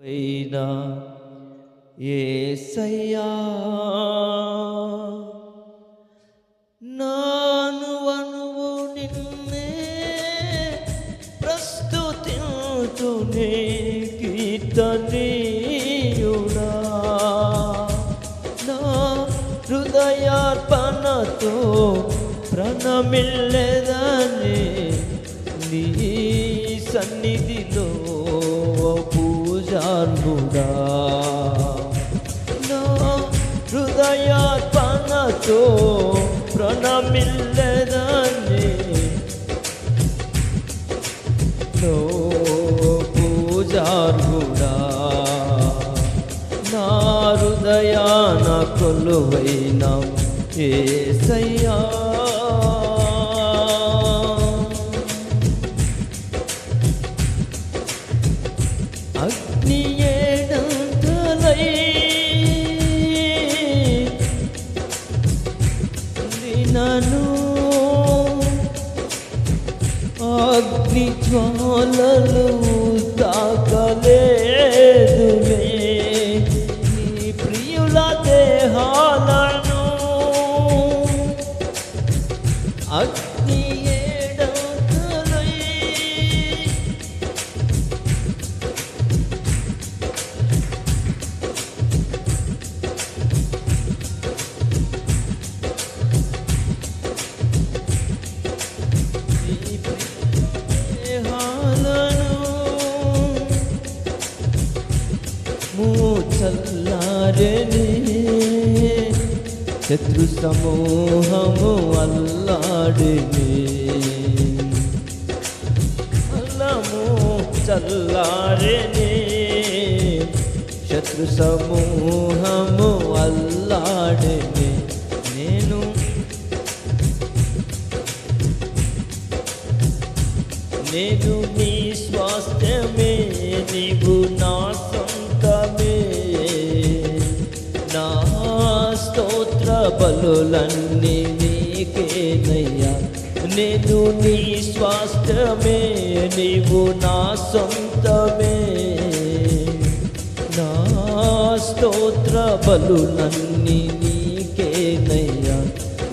అయినా ఏసయ్యా నాను అనువు నిన్నే ప్రస్తుతింతునే కీర్తనీయుడా. నా హృదయార్పణతో ప్రణమిల్లెదని నీ సన్నిధిలో హృదయార్పణతో ప్రణమిల్లెదని లో పూజార్హుడా నా హృదయాన కొలువైన ఏసయ్యా. అగ్ని ఏడంతలై జ్వాలలు తాకలే. మూచల్లారని శత్రు సమూహము అల్లాడిని. అల్లము చల్లారని. శత్రు సమూహము అల్లాడిని. నేను నేను నీ స్వాస్థ్యమే నీవు నాశం బలులన్నీ నీకేనయ్యా. నేను నీ స్వాస్థ్యమే నీవు నా సొంతమే. నా స్తోత్ర బలులన్నీ నీకేనయ్యా.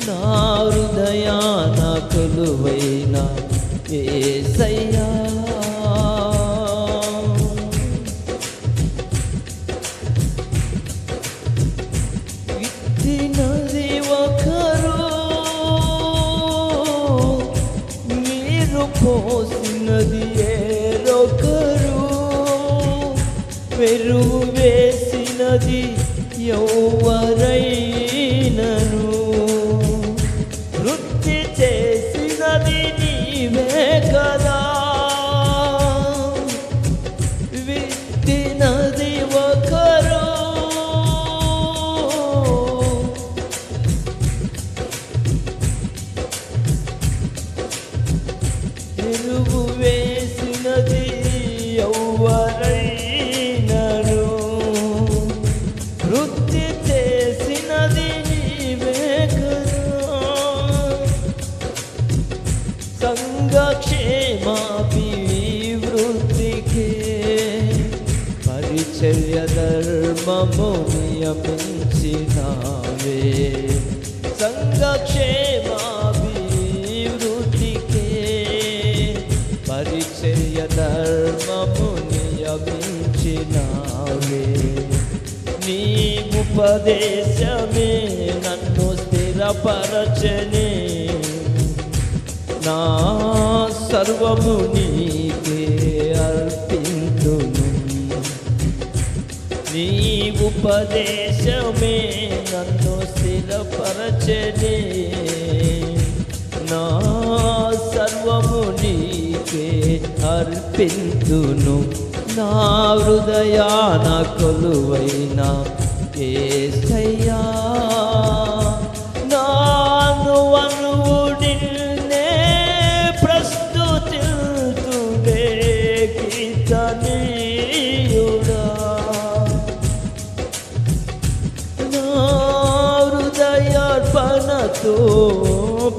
నా హృదయాన కొలువైన ఏసయ్యా. మీరు పోసినది ఏరొకరు పెరుగు వేసినది ఎవరైనను వృత్తి చేసినది నీవే కదా. ధర్మము నియమించినావే సంఘక్షేమాభివృద్ధికే పరిచర్య ధర్మము నియమించినావే నీ ఉపదేశమే నన్ను స్థిరపరచనే. నా సర్వము నీకే నీ ఉపదేశమే నన్ను స్థిరపరచని. నా సర్వము నీకే అర్పింతును. నా హృదయాన కొలువైన ఏసయ్యా. తో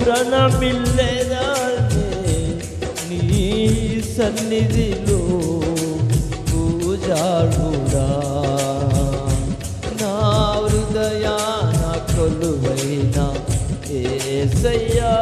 ప్రణమిల్లెదాన్ని నీ సన్నిధిలో పూజ దయాళుడా నా హృదయాన కొలువైన ఏసయ్యా.